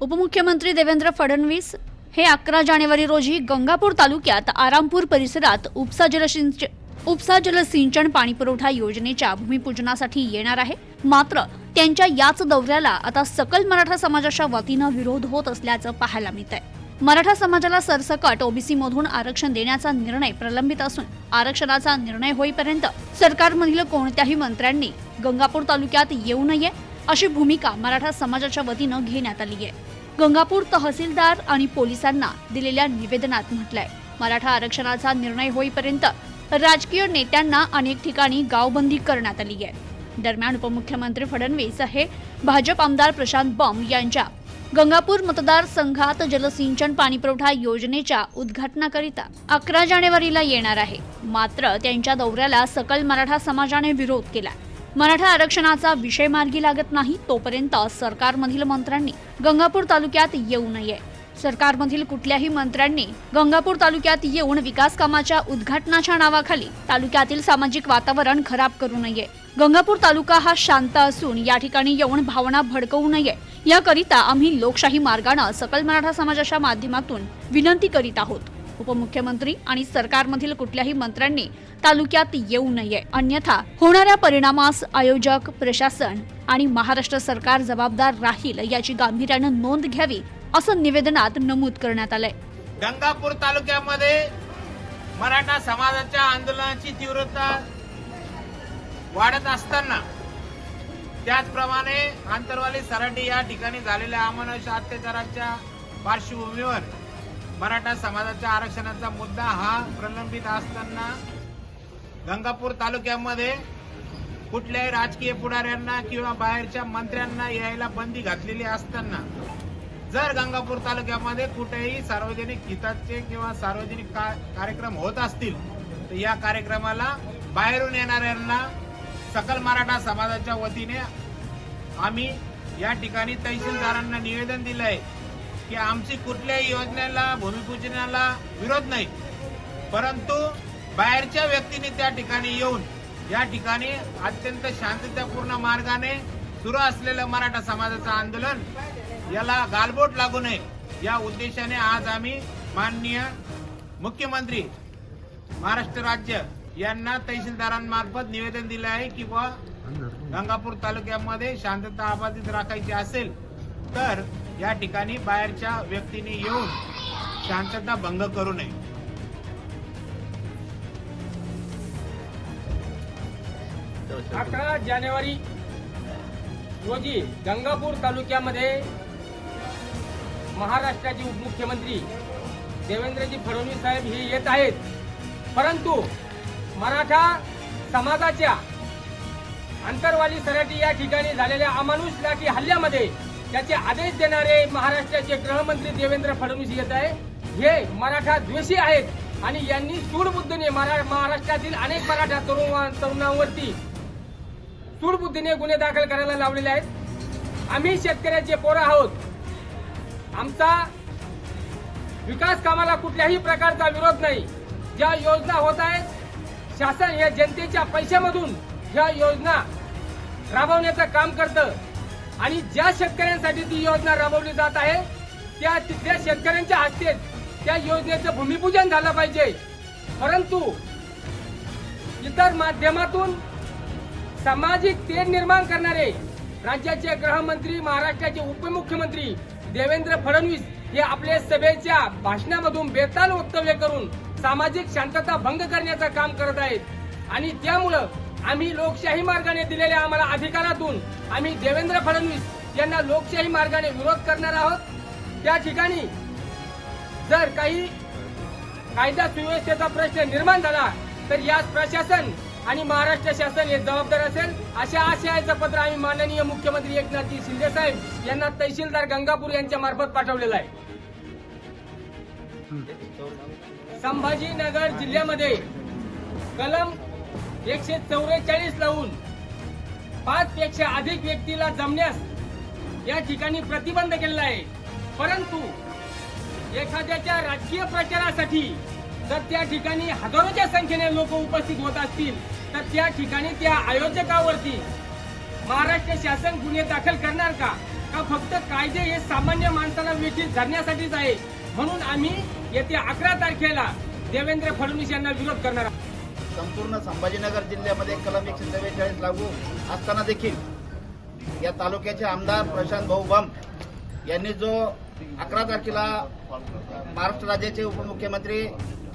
उपमुख्यमंत्री देवेंद्र फडणवीस हे अकरा जानेवारी रोजी गंगापूर तालुक्यात आरामपूर परिसरात उपसा जलसिंच उपसा जलसिंचन पाणीपुरवठा योजनेच्या भूमिपूजनासाठी येणार आहे. मात्र त्यांच्या याच दौऱ्याला आता सकल मराठा समाजाच्या वतीनं विरोध होत असल्याचं पाहायला मिळत आहे मराठा समाजाला सरसकट ओबीसी मधून आरक्षण देण्याचा निर्णय प्रलंबित असून आरक्षणाचा निर्णय होईपर्यंत सरकारमधील कोणत्याही मंत्र्यांनी गंगापूर तालुक्यात येऊ नये अशी भूमिका मराठा समाजाच्या वतीनं घेण्यात आली आहे. गंगापूर तहसीलदार आणि पोलिसांना दिलेल्या निवेदनात म्हटलंय मराठा आरक्षणाचा निर्णय होईपर्यंत राजकीय नेत्यांना अनेक ठिकाणी गावबंदी करण्यात आली आहे. दरम्यान उपमुख्यमंत्री फडणवीस हे भाजप आमदार प्रशांत बॉम्ब यांच्या गंगापूर मतदारसंघात जलसिंचन पाणीपुरवठा योजनेच्या उद्घाटनाकरिता अकरा जानेवारीला येणार आहे. मात्र त्यांच्या दौऱ्याला सकल मराठा समाजाने विरोध केला. मराठा आरक्षणाचा विषय मार्गी लागत नाही तोपर्यंत सरकारमधील मंत्र्यांनी गंगापूर तालुक्यात येऊ नये. सरकारमधील कुठल्याही मंत्र्यांनी गंगापूर तालुक्यात येऊन विकास कामाच्या उद्घाटनाच्या नावाखाली तालुक्यातील सामाजिक वातावरण खराब करू नये. गंगापूर तालुका हा शांत असून या ठिकाणी येऊन भावना भडकवू नये. याकरिता आम्ही लोकशाही मार्गानं सकल मराठा समाजाच्या माध्यमातून विनंती करीत आहोत. उपमुख्यमंत्री आणि सरकारमधील कुठल्याही मंत्र्यांनी तालुक्यात येऊ नये. अन्यथा होणाऱ्या परिणामास आयोजक प्रशासन आणि महाराष्ट्र सरकार जबाबदार राहील याची गांभीर्यानं नोंद घ्यावी असं निवेदनात नमूद करण्यात आलंय. गंगापूर तालुक्यामध्ये मराठा समाजाच्या आंदोलनाची तीव्रता वाढत असताना त्याचप्रमाणे आंतरवाली सराटी या ठिकाणी झालेल्या अमानुष अत्याचाराच्या पार्श्वभूमीवर मराठा समाजाच्या आरक्षणाचा मुद्दा हा प्रलंबित असताना गंगापूर तालुक्यामध्ये कुठल्याही राजकीय पुढाऱ्यांना किंवा बाहेरच्या मंत्र्यांना यायला बंदी घातलेली असताना जर गंगापूर तालुक्यामध्ये कुठेही सार्वजनिक हिताचे किंवा सार्वजनिक का- कार्यक्रम होत असतील तर या कार्यक्रमाला बाहेरून येणाऱ्यांना सकल मराठा समाजाच्या वतीने आम्ही या ठिकाणी तहसीलदारांना निवेदन दिलं आहे की आमची कुठल्याही योजनेला भूमिपूजनाला विरोध नाही. परंतु बाहेरच्या व्यक्तीने त्या ठिकाणी येऊन या ठिकाणी अत्यंत शांततापूर्ण मार्गाने सुरू असलेलं मराठा समाजाचं आंदोलन याला गालबोट लागू नये. या उद्देशाने आज आम्ही माननीय मुख्यमंत्री महाराष्ट्र राज्य यांना तहसीलदारांमार्फत निवेदन दिलं आहे की बुवा गंगापूर तालुक्यामध्ये शांतता अबाधित राखायची असेल तर या ठिकाणी बाहेरच्या व्यक्तीने येऊन शांतता भंग करू नये. अकरा जानेवारी रोजी गंगापूर तालुक्यामध्ये महाराष्ट्राचे उपमुख्यमंत्री देवेंद्रजी फडणवीस साहेब हे येत आहेत. परंतु मराठा समाजाच्या अंतरवाली सराटी या ठिकाणी झालेल्या अमानुष लाठी हल्ल्यामध्ये त्याचे आदेश देणारे महाराष्ट्राचे गृहमंत्री देवेंद्र फडणवीस येत आहे. हे मराठा द्वेषी आहेत आणि यांनी सूडबुद्धीने मरा- महाराष्ट्रातील अनेक मराठा तरुण तरुणांवरती सूडबुद्धीने गुन्हे दाखल करायला लावलेले आहेत. आम्ही शेतकऱ्याचे पोरं आहोत. आमचा विकास कामाला कुठल्याही प्रकारचा विरोध नाही. ज्या योजना होत आहेत शासन या जनतेच्या पैशामधून ह्या योजना राबवण्याचं काम करतं. आणि ज्या शेतकऱ्यांसाठी ती योजना राबवली जात आहे त्या तिथल्या शेतकऱ्यांच्या हस्ते त्या योजनेचं भूमिपूजन झालं पाहिजे. परंतु इतर माध्यमातून सामाजिक तेढ निर्माण करणारे राज्याचे गृहमंत्री महाराष्ट्राचे उपमुख्यमंत्री देवेंद्र फडणवीस हे आपल्या सभेच्या भाषणामधून बेताल वक्तव्य करून सामाजिक शांतता भंग करण्याचं काम करत आहेत. आणि त्यामुळं आम्ही लोकशाही मार्गाने दिलेल्या आम्हाला अधिकारातून आम्ही देवेंद्र फडणवीस यांना लोकशाही मार्गाने विरोध करणार आहोत. त्या ठिकाणी जर काही कायदा सुव्यवस्थेचा प्रश्न निर्माण झाला तर यास प्रशासन आणि महाराष्ट्र शासन हे जबाबदार असेल. अशा आशयाचं पत्र आम्ही माननीय मुख्यमंत्री एकनाथजी शिंदे साहेब यांना तहसीलदार गंगापूर यांच्या मार्फत पाठवलेलं आहे. संभाजीनगर जिल्ह्यामध्ये कलम एकशे चौवेचाळीस लावून पाच पेक्षा अधिक व्यक्तीला जमण्यास या ठिकाणी प्रतिबंध केलेला आहे. परंतु एखाद्याच्या राजकीय प्रचारासाठी जर त्या ठिकाणी हजारोच्या संख्येने लोक उपस्थित होत असतील तर त्या ठिकाणी त्या आयोजकावरती महाराष्ट्र शासन गुन्हे दाखल करणार का? का फक्त कायदे हे सामान्य माणसाला वेठीत धरण्यासाठीच आहे म्हणून आम्ही येत्या अकरा तारखेला देवेंद्र फडणवीस यांना विरोध करणार आहोत. संपूर्ण संभाजीनगर जिल्ह्यामध्ये कलम एकशे चव्वेचाळीस लागू असताना देखील या तालुक्याचे आमदार प्रशांत भाऊ बम यांनी जो अकरा तारखेला महाराष्ट्र राज्याचे उपमुख्यमंत्री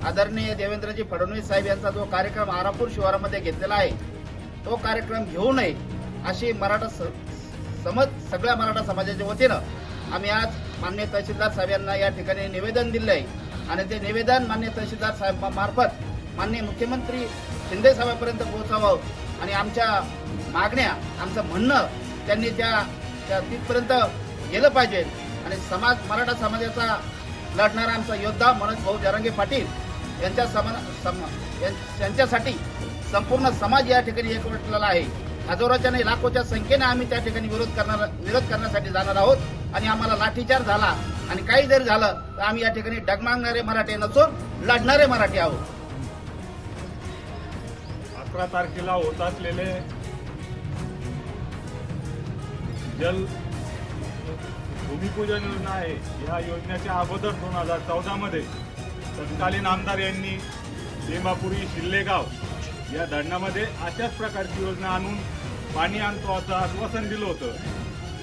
आदरणीय देवेंद्रजी फडणवीस साहेब यांचा जो कार्यक्रम आरापूर शिवारामध्ये घेतलेला आहे तो कार्यक्रम घेऊ नये अशी मराठा स- समज सगळ्या मराठा समाजाच्या वतीनं आम्ही आज मान्य तहसीलदार साहेब यांना या ठिकाणी निवेदन दिलं आहे आणि ते निवेदन मान्य तहसीलदार साहेबांमार्फत माननीय मुख्यमंत्री शिंदे साहेबांपर्यंत पोहोचावं आणि आमच्या मागण्या आमचं म्हणणं त्यांनी त्या त्या तिथपर्यंत गेलं पाहिजे. आणि समाज मराठा समाजाचा लढणारा आमचा योद्धा मनोज भाऊ जरांगे पाटील यांच्या समा सम यां- यांच्यासाठी संपूर्ण समाज या ठिकाणी एकवटलेला आहे. हजारोच्या नाही लाखोच्या संख्येने आम्ही त्या ठिकाणी विरोध करणार विरोध करण्यासाठी जाणार आहोत आणि आम्हाला लाठीचार झाला. आणि काही जरी झालं तर आम्ही या ठिकाणी डगमागणारे मराठी नसून लढणारे मराठी आहोत. अकरा तारखेला होत असलेले जल भूमिपूजन योजना आहे. या योजनेच्या अगोदर दोन हजार चौदा मध्ये तत्कालीन आमदार यांनी लिंबापुरी शिल्लेगाव या धरणामध्ये अशाच प्रकारची योजना आणून पाणी आणतो असं आश्वासन दिलं होतं.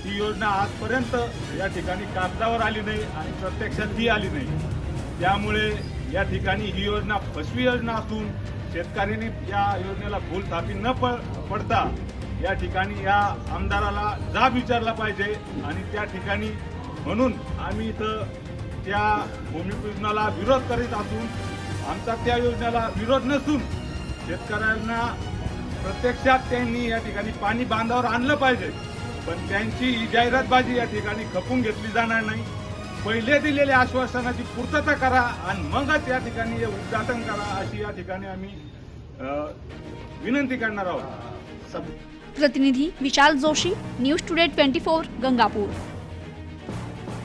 ती योजना आजपर्यंत या ठिकाणी कागदावर आली नाही आणि प्रत्यक्षात ती आली नाही. त्यामुळे या ठिकाणी ही योजना फसवी योजना असून शेतकऱ्यांनी या योजनेला फुल थापी न प- पडता या ठिकाणी या आमदाराला जाब विचारला पाहिजे आणि त्या ठिकाणी म्हणून आम्ही इथं त्या भूमिपूजनाला विरोध करीत असून आमचा त्या योजनेला विरोध नसून शेतकऱ्यांना प्रत्यक्षात त्यांनी या ठिकाणी पाणी बांधावर आणलं पाहिजे. पण त्यांची ही जाहिरातबाजी या ठिकाणी खपून घेतली जाणार नाही. पहिले दिलेल्या आश्वासनाची पूर्तता करा आणि मगच या ठिकाणी हे उद्घाटन करा अशी या ठिकाणी आम्ही विनंती करणार आहोत. प्रतिनिधी Vishal Joshi news today twenty four Gangapur.